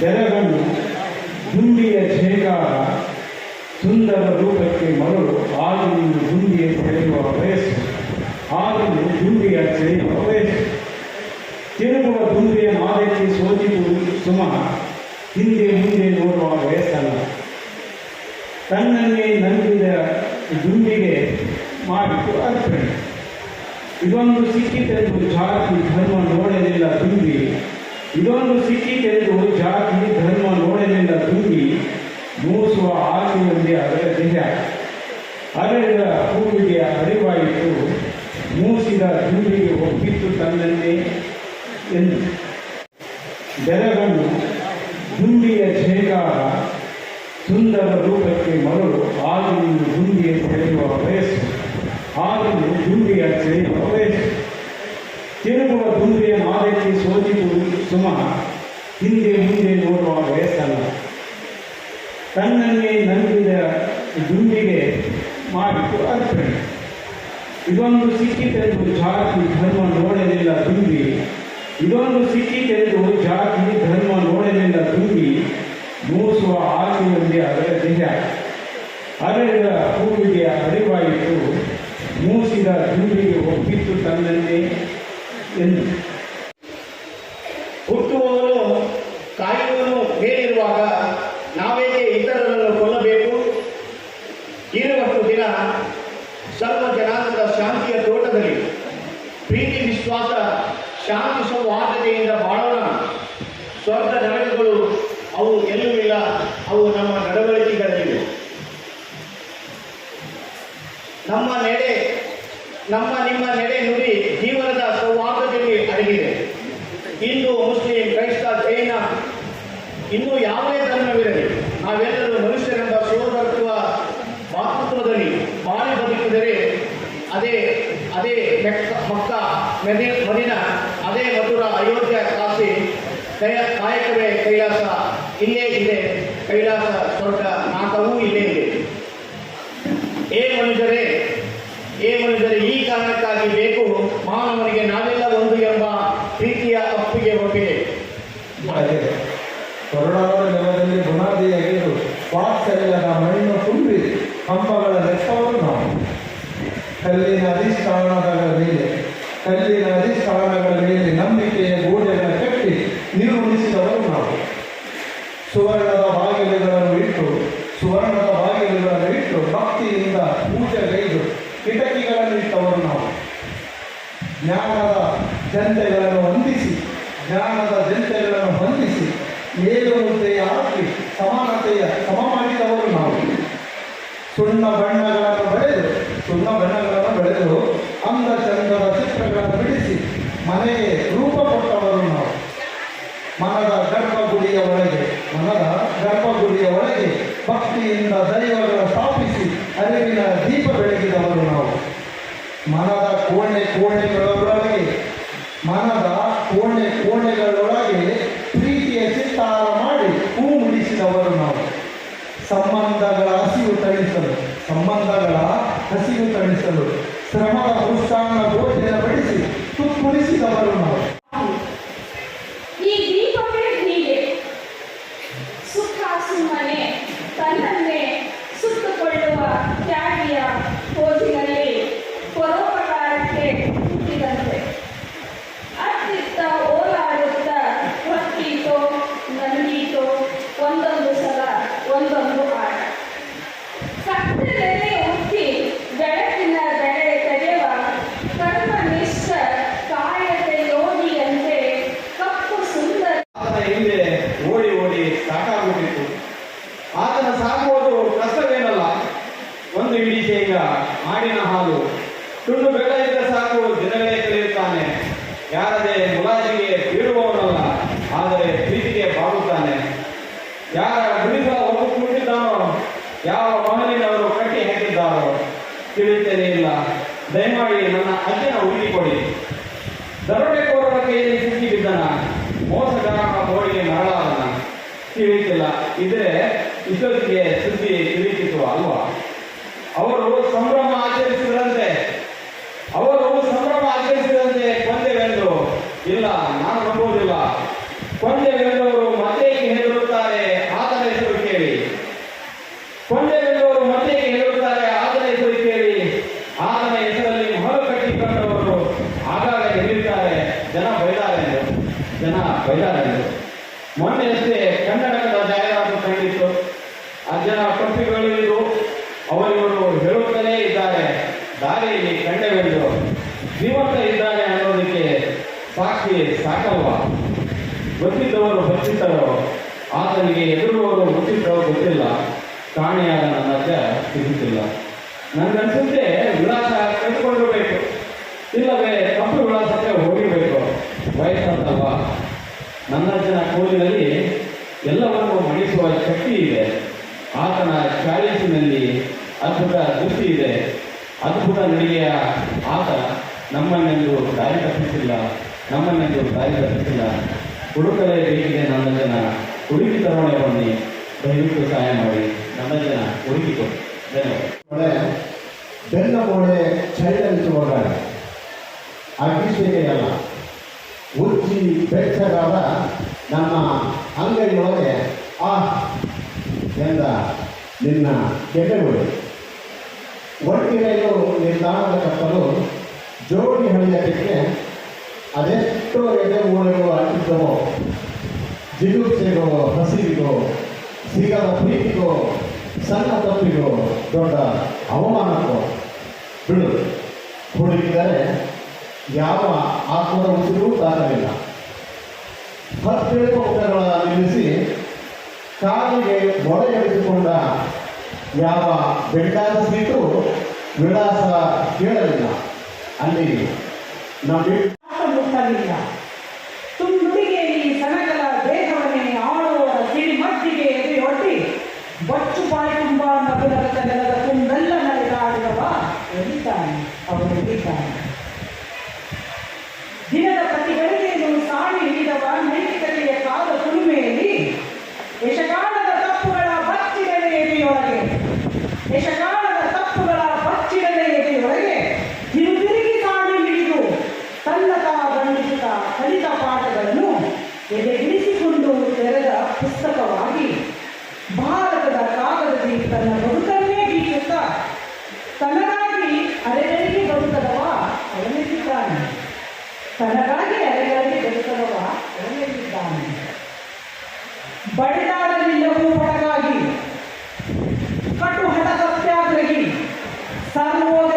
ಬೆರಗನ್ನು ದುಂಬಿಯ ಶೇಖಾರ ಸುಂದರ ರೂಪಕ್ಕೆ ಮರಳು ನೀನು ದುಂಬಿಯ ಸೆಳೆಯುವ ವಯಸ್ಸು ನೀನು ದುಂಬಿಯ ಸೆಳೆಯುವ ವಯಸ್ಸು ತಿರುಗುವ ದುಂಬಿಯ ಮಾದಕ್ಕೆ ಸೋಜಿತು ಸುಮ. ಹಿಂದೆ ಮುಂದೆ ನೋಡುವ ವಯಸ್ಸಲ್ಲ. ತನ್ನನ್ನೇ ನಂಬಿದ ದುಂಬಿಗೆ ಮಾಡಿತು ಅರ್ಪಣೆ. ಇದೊಂದು ಸಿಕ್ಕಿತೆಂದು ಜಾತಿ ಧರ್ಮ ನೋಡಲಿಲ್ಲ ತುಂಬಿ ಇದೊಂದು ಸಿಕ್ಕಿತೆಂದು ಜಾತಿ, ಧರ್ಮ ನೋಡಲಿಂದ ತುಂಬಿ ಮೂಸುವ ಆಸೆಯಲ್ಲಿ ಅದರ ದೇಹ. ಅದರಿಂದ ಹೂವಿಗೆ ಅರಿವಾಯಿತು ಮೂಸಿದ ತುಂಬಿಗೆ ಒಪ್ಪಿತ್ತು ತನ್ನನ್ನೇ ಎಂದು. ಬೆರಗನ್ನು ತುಂಬಿಯ ಛೇಗಾರ ಸುಂದರ ರೂಪಕ್ಕೆ ಮರಳು ಆಗ ನೀನು ದುಂಬಿಯ ಸೆಳೆಯುವ ವಯಸ್ಸು ಆಗ ನೀನು ದುಂಬಿಯ ಸೆಳೆಯುವ ವಯಸ್ಸು ತಿರುಗುವ ದುಂಬಿಯ ಮಾದಕ್ಕೆ ಸೋಜಿತು ಸುಮ ಹಿಂದೆ ಮುಂದೆ ನೋಡುವ ವಯಸ್ಸಲ್ಲ. ತನ್ನನ್ನೇ ನಂಬಿದ ದುಂಬಿಗೆ ಮಾಡಿತು ಅರ್ಪಣೆ. ಇದೊಂದು ಸಿಕ್ಕಿತೆಂದು ಜಾತಿ, ಧರ್ಮ ನೋಡಲಿಲ್ಲ ತುಂಬಿ ಇದೊಂದು ಸಿಕ್ಕಿತೆಂದು ಜಾತಿ, ಧರ್ಮ ನೋಡಲಿಲ್ಲ ತುಂಬಿ ಮೂಸುವ ಆಸೆಯಲ್ಲಿ ಅದರ ದೇಹ. ಅರಳಿದ ಹೂವಿಗೆ ಅರಿವಾಯಿತು. ಮೂಸಿದ ದುಂಬಿಗೆ ಒಪ್ಪಿತ್ತು ತನ್ನನ್ನೇ ಎಂದು. ಹುಟ್ಟುವವನು ಕಾಯುವನು ಮೇಲಿರುವಾಗ ನಾವೇಕೆ ಇತರರನ್ನು ಕೊಲ್ಲಬೇಕು? ಇರುವಷ್ಟು ದಿನ ಸರ್ವ ಜನಾಂಗದ ಶಾಂತಿಯ ತೋಟದಲ್ಲಿ ಪ್ರೀತಿ, ವಿಶ್ವಾಸ ಶಾಂತಿ ಸೌಹಾರ್ದತೆಯಿಂದ ಬಾಳೋಣ. ಸ್ವರ್ಗ ನರಕಗಳು ಅವು ಎಲ್ಲೂ ಅವು ನಮ್ಮ ನಡವಳಿಕೆಗಳಲ್ಲಿವೆ. ನಮ್ಮ ನೆಡೆ, ನಮ್ಮ ನಿಮ್ಮ ನೆಡೆ ನುಡಿ ಜೀವನದ ಸೌಹಾರ್ದತೆಯಲ್ಲಿ ಅಡಗಿದೆ. ಹಿಂದೂ, ಮುಸ್ಲಿಂ, ಕ್ರೈಸ್ತ, ಜೈನ, ಇನ್ನೂ ಯಾವುದೇ ಧರ್ಮವಿರಲಿ, ನಾವೆಲ್ಲರೂ ಮನುಷ್ಯರೆಂಬ ಸೋದರತ್ವ ಮಾತೃತ್ವದಲ್ಲಿ ಬಾಳಿ ಬದುಕಿದರೆ ಅದೇ ಅದೇ ಮೆಕ್ಕ ಮೆದಿ ಮದಿನ ಅದೇ ಮಧುರ ಅಯೋಧ್ಯ ಕಾಶಿ ಕೈ ಕಾಯಕವೇ ಕೈಲಾಸ ಇಲ್ಲೇ ಇದೆ, ಕೈಲಾಸ ಸ್ವರ್ಗ, ನಾಟವೂ ಇಲ್ಲೇ ಇದೆ. ಏ ಮನುಷ್ಯರೇ ಏ ಮನುಷ್ಯರೇ ಈ ಕಾರಣಕ್ಕಾಗಿ ಬೇಕು ಮಾನವನಿಗೆ ನಾವೆಲ್ಲ ಒಂದು ಎಂಬ ಅಪ್ಪಿಗೆ ಒಪ್ಪಿಗೆ. ಹಾಗೆ ಕೊರೋನಾದ ನೆಲದಲ್ಲಿ ಬುನಾದಿಯಾಗಿರು ವಾತ್ಸಲ್ಯದ ಮಣ್ಣು ತುಂಬಿ ಕಂಬಗಳ ಲೆಕ್ಕವನ್ನು ಕಲ್ಲಿನ ಅಧಿಷ್ಠಾನದ ಮೇಲೆ, ಕಲ್ಲಿನ ಜ್ಞಾನದ ಜನತೆಗಳನ್ನು ವಂದಿಸಿ ಜ್ಞಾನದ ಜನತೆಗಳನ್ನು ವಂದಿಸಿ ಏಳುವಂತೆಯ ಹಾಕಿ ಸಮಾನತೆಯ ಸಮ ಮಾಡಿದವರು ನಾವು. ಸುಣ್ಣ ಬಣ್ಣಗಳನ್ನು ಬೆಳೆದು ಸುಣ್ಣ ಬಣ್ಣಗಳನ್ನು ಬೆಳೆದು ಅಂದ ಚಂದದ ಚಿತ್ರಗಳನ್ನು ಬಿಡಿಸಿ ಮನೆಗೆ ರೂಪ ಕೊಟ್ಟವರು ನಾವು. ಮನದ ಗರ್ಭಗುಡಿಯ ಒಳಗೆ, ಮನದ ಗರ್ಭಗುಡಿಯ ಒಳಗೆ ಭಕ್ತಿಯಿಂದ ದೈವಗಳ ಸ್ಥಾಪಿಸಿ ಅರಿವಿನ ದೀಪ ಬೆಳಗಿದವರು ನಾವು ಮನದ ಕೋಣೆ ಕೋಣೆಗಳೊಳಗೆ ಮನದ ಕೋಣೆ, ಕೋಣೆಗಳೊಳಗೆ ಪ್ರೀತಿಯ ಚಿತ್ತಾರ ಮಾಡಿ ಹೂ ಮುಡಿಸಿದವರು ನಾವು. ಸಂಬಂಧಗಳ ಹಸಿವು ತಣಿಸಲು, ಸಂಬಂಧಗಳ ಹಸಿವು ತಣಿಸಲು ಶ್ರಮದ ಪುಷ್ಟಾಂಗ ಭೋಜನ ಬಡಿಸಿ ತುಪ್ಪುಳಿಸಿದವರು ನಾವು. ಯಾರ ಗುಡಿಸಲ ಒಪ್ಪಿಕೊಂಡಿದ್ದಾನೋ ಯಾವ ಮಹಲಿನವರು ಕಟ್ಟಿ ಹಾಕಿದ್ದಾರೋ ತಿಳಿಯುತ್ತೇನೆ ಇಲ್ಲ. ದಯಮಾಡಿ ನನ್ನ ಅಜ್ಜನ ಹುಡುಕಿಕೊಡಿ ದರೋಡೆಕೋರರ ಕೈಯಲ್ಲಿ ಸಿಕ್ಕಿ ಬಿದ್ದನ, ಮೋಸಗಾರನ ಮೋಡಿಗೆ ಮರಳಾದನ ತಿಳಿಯುತ್ತಿಲ್ಲ ಇದ್ರೆ ಇಷ್ಟೊತ್ತಿಗೆ ಸುದ್ದಿ ತಿಳಿಯುತ್ತಿತ್ತು ಅಲ್ವಾ? ಅವರು ಸಂಭ್ರಮ ಆಚರಿಸಿದ್ರಂತೆ. ಅವರು ಸಂಭ್ರಮ ಆಚರಿಸಿದಂತೆ ಬಂದೆವೆಂದು ಇಲ್ಲ ಅಜ್ಜನ ಕಪ್ಪಿಗಳಿದ್ದು ಅವರಿವರು ಹೇಳುತ್ತಲೇ ಇದ್ದಾರೆ. ದಾರಿಯಲ್ಲಿ ಕಂಡವೆಂದು ಜೀವಂತ ಇದ್ದಾರೆ ಅನ್ನೋದಕ್ಕೆ ಸಾಕ್ಷಿ ಸಾಕಲ್ವ? ಗೊತ್ತಿದ್ದವರು ಬಚ್ಚಿಟ್ಟರೋ ಆತನಿಗೆ ಎದುರುವವರು ಗೊತ್ತಿದ್ದರೋ ಗೊತ್ತಿಲ್ಲ. ಕಾಣೆಯಾದ ನನ್ನ ಅಜ್ಜ ಸಿಗುತ್ತಿಲ್ಲ. ನನಗನ್ಸುತ್ತೆ ವಿಳಾಸ ಕಟ್ಕೊಂಡಿರಬೇಕು ಇಲ್ಲವೇ ತಪ್ಪು ವಿಳಾಸಕ್ಕೆ ಹೋಗಿರಬೇಕು. ವಯಸ್ಸಾದಲ್ವಾ? ನನ್ನ ಅಜ್ಜನ ಕೋಲಿನಲ್ಲಿ ಎಲ್ಲವನ್ನೂ ಮಣಿಸುವ ಶಕ್ತಿ ಇದೆ. ಆತನ ಚಾಳಿಸಿನಲ್ಲಿ ಅದ್ಭುತ ದೃಷ್ಟಿ ಇದೆ. ಅದ್ಭುತ ನಡಿಗೆಯ ಆತ ನಮ್ಮನ್ನೆಂದು ದಾರಿ ತಪ್ಪಿಸಿಲ್ಲ, ನಮ್ಮನ್ನೆಂದು ದಾರಿ ತಪ್ಪಿಸಿಲ್ಲ. ಹುಡುಕಲೇಬೇಕಿದೆ ನನ್ನ ಜನ, ಹುಡುಕಿ ತರೋಣೆ ಬನ್ನಿ. ದಯವಿಟ್ಟು ಸಹಾಯ ಮಾಡಿ, ನನ್ನ ಜನ ಹುಡುಕಿಕೊಡಿ ಒಳ್ಳೆ ಬೆನ್ನ ಗೋಡೆ ಚಳಿತಲಿಸುವಾಗ ಅಗ್ನಿಶೇಖೆಯಲ್ಲ ಉಚ್ಚಿ ಬೆಚ್ಚಗಾದ ನಮ್ಮ ಅಂಗಡಿಯೊಳಗೆ ಆ ಎಂದ ನಿನ್ನ ಕೆಂಡೆಗಳು ಒಟ್ಟಿಗೆಯು ನಿರ್ಧಾರದ ಕಪ್ಪಲು ಜೋಡಿ ಹಳಿಯಕ್ಕೆ ಅದೆಷ್ಟೋ ಎಡೆ ಮೂಳೆಗಳು ಅಂಟಿದ್ದವೋ ಜಿಗುಪ್ಸೆಗೋ ಹಸಿವಿಗೋ ಸಿಗದ ಪ್ರೀತಿಗೋ, ಸಣ್ಣ ತಪ್ಪಿಗೋ ದೊಡ್ಡ ಅವಮಾನಕ್ಕೋ ಬಿಡು. ಹುಡುಗಿದರೆ ಯಾವ ಆತ್ಮದ ಉಸಿರೂ ದಾಖಲಿಲ್ಲ ಹತ್ತಿರ ಊಟಗಳ ನಿಲ್ಲಿಸಿ ಕಾಲಿಗೆ ಮೊಳೆಯಡಿಸಿಕೊಂಡ ಯಾವ ಬೆಳ್ಳಾದ ಸೀಟು ವಿಳಾಸ ಕೇಳಲಿಲ್ಲ. ಅಲ್ಲಿ ನಮ್ಮ ಎದೆಗಿಳಿಸಿಕೊಂಡು ತೆರೆದ ಪುಸ್ತಕವಾಗಿ ಭಾರತದ ಕಾಗದದಲ್ಲಿ ತನ್ನ ಬದುಕನ್ನೇ ಗೀಚುತ್ತಾ ತನಗಾಗಿ ಅರೆಗಳಿಗೆ ಬದುಕದವ ಅವನಿದ್ದಾನೆ ತನಗಾಗಿ ಅರೆಗಳಿಗೆ ಬದುಕದವ ಅವನಿದ್ದಾನೆ ಬಡಿದಾಡಲಿಲ್ಲವೂ ಹೊರಗಾಗಿ ಕಟು ಹಠ ಸತ್ಯಾಗ್ರಹಿ ಸರ್ವೋದಯದ